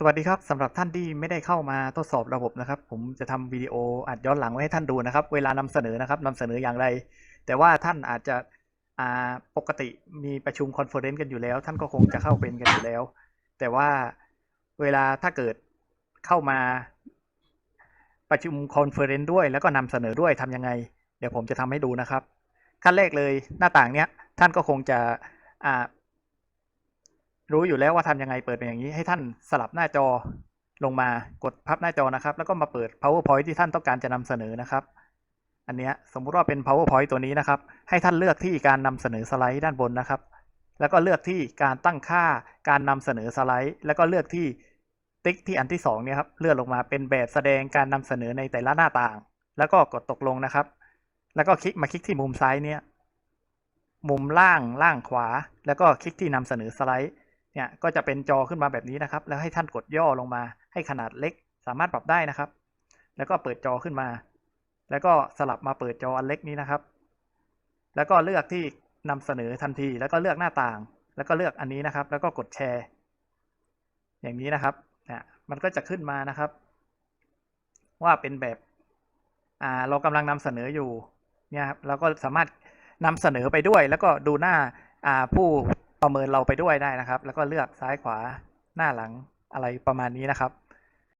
สวัสดีครับสำหรับท่านที่ไม่ได้เข้ามาทดสอบระบบนะครับ ผมจะทำวิดีโออัดย้อนหลังไว้ให้ท่านดูนะครับ เวลานำเสนอนะครับนำเสนออย่างไร แต่ว่าท่านอาจจะอ่าปกติมีประชุมคอนเฟอเรนซ์กันอยู่แล้ว ท่านก็คงจะเข้าเป็นกันอยู่แล้ว แต่ว่าเวลาถ้าเกิดเข้ามาประชุมคอนเฟอเรนซ์ด้วย แล้วก็นำเสนอด้วยทำยังไง เดี๋ยวผมจะทำให้ดูนะครับ ขั้นแรกเลยหน้าต่างเนี้ยท่านก็คงจะอ่า รู้อยู่แล้วว่าทำยังไงเปิดเป็นอย่างนี้ให้ท่านสลับหน้าจอลงมากดพับหน้าจอนะครับ แล้วก็มาเปิด powerpoint ที่ท่านต้องการจะนำเสนอนะครับ อันเนี้ยสมมุติว่าเป็น powerpoint ตัวนี้นะครับ ให้ท่านเลือกที่การนำเสนอสไลด์ด้านบนนะครับ แล้วก็เลือกที่การตั้งค่าการนำเสนอสไลด์ แล้วก็เลือกที่ติ๊กที่อันที่สองเนี่ยครับเลื่อนลงมาเป็นแบบแสดงการนำเสนอในแต่ละหน้าต่าง แล้วก็กดตกลงนะครับ แล้วก็คลิกมาคลิกที่มุมซ้ายเนี่ยมุมล่างล่างขวา แล้วก็คลิกที่นำเสนอสไลด์ เนี่ยก็จะเป็นจอขึ้นมาแบบนี้นะครับ แล้วให้ท่านกดย่อลงมา ให้ขนาดเล็กสามารถปรับได้นะครับ แล้วก็เปิดจอขึ้นมา แล้วก็สลับมาเปิดจออันเล็กนี้นะครับ แล้วก็เลือกที่นำเสนอทันที แล้วก็เลือกหน้าต่าง แล้วก็เลือกอันนี้นะครับ แล้วก็กดแชร์ อย่างนี้นะครับเนี่ยมันก็จะขึ้นมานะครับ ว่าเป็นแบบอ่าเรากำลังนำเสนออยู่เนี่ยครับเราก็สามารถนำเสนอไปด้วย แล้วก็ดูหน้าอ่าผู้ ประเมินเราไปด้วยได้นะครับ แล้วก็เลือกซ้ายขวาหน้าหลังอะไรประมาณนี้นะครับ